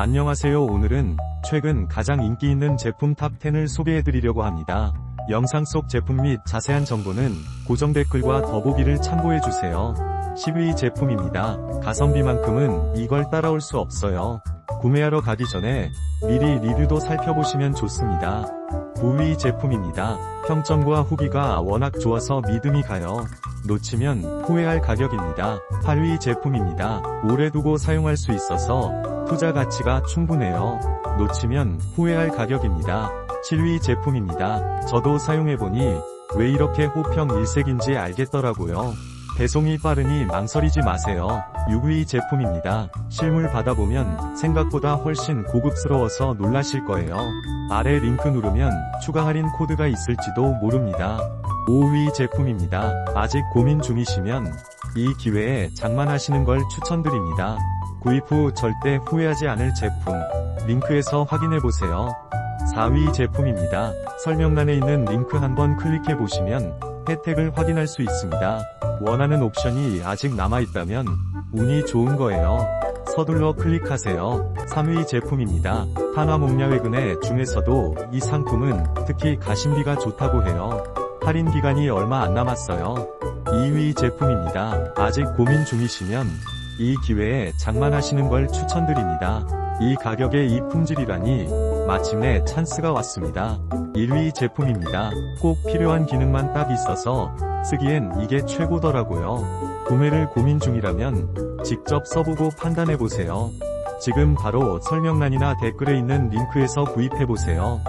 안녕하세요 오늘은 최근 가장 인기 있는 제품 탑10을 소개해드리려고 합니다. 영상 속 제품 및 자세한 정보는 고정 댓글과 더보기를 참고해주세요. 10위 제품입니다. 가성비만큼은 이걸 따라올 수 없어요. 구매하러 가기 전에 미리 리뷰도 살펴보시면 좋습니다. 9위 제품입니다. 평점과 후기가 워낙 좋아서 믿음이 가요. 놓치면 후회할 가격입니다. 8위 제품입니다. 오래 두고 사용할 수 있어서 투자 가치가 충분해요. 놓치면 후회할 가격입니다. 7위 제품입니다. 저도 사용해보니 왜 이렇게 호평 일색인지 알겠더라고요. 배송이 빠르니 망설이지 마세요. 6위 제품입니다. 실물 받아보면 생각보다 훨씬 고급스러워서 놀라실 거예요. 아래 링크 누르면 추가 할인 코드가 있을지도 모릅니다. 5위 제품입니다. 아직 고민 중이시면 이 기회에 장만하시는 걸 추천드립니다. 구입 후 절대 후회하지 않을 제품. 링크에서 확인해보세요. 4위 제품입니다. 설명란에 있는 링크 한번 클릭해보시면 혜택을 확인할 수 있습니다. 원하는 옵션이 아직 남아있다면 운이 좋은 거예요. 서둘러 클릭하세요. 3위 제품입니다. 탄화 목야외근의 중에서도 이 상품은 특히 가심비가 좋다고 해요. 할인 기간이 얼마 안 남았어요. 2위 제품입니다. 아직 고민 중이시면 이 기회에 장만하시는 걸 추천드립니다. 이 가격에 이 품질이라니 마침내 찬스가 왔습니다. 1위 제품입니다. 꼭 필요한 기능만 딱 있어서 쓰기엔 이게 최고더라고요. 구매를 고민 중이라면 직접 써보고 판단해보세요. 지금 바로 설명란이나 댓글에 있는 링크에서 구입해보세요.